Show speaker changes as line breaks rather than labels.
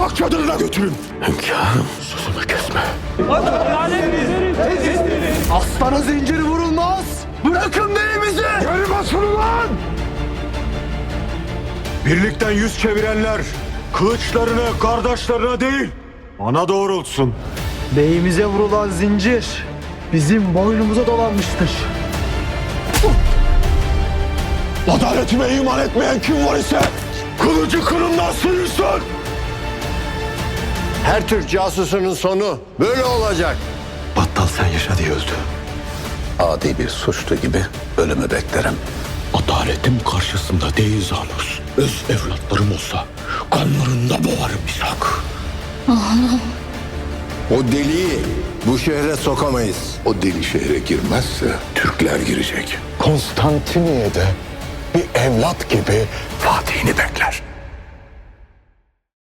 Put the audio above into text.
mutfak çadırına götürün. Hünkârım sözümü kesme. Aslanın zinciri vurulmaz. Bırakın beyimizi. Geri basın ulan. Birlikten yüz çevirenler kılıçlarını kardeşlerine değil bana doğrultsun.
Beyimize vurulan zincir bizim boynumuza dolanmıştır.
Adaletime iman etmeyen kim var ise kılıcı kınından sıyırsın.
Her Türk casusunun sonu böyle olacak.
Battal sen yaşa diye öldü.
Adi bir suçlu gibi ölümü beklerim.
Adaletim karşısında değil Zanus. Öz evlatlarım olsa kanlarında boğarım İshak.
O deliği bu şehre sokamayız.
O deli şehre girmezse Türkler girecek.
Konstantiniye'de bir evlat gibi Fatih'ini bekler.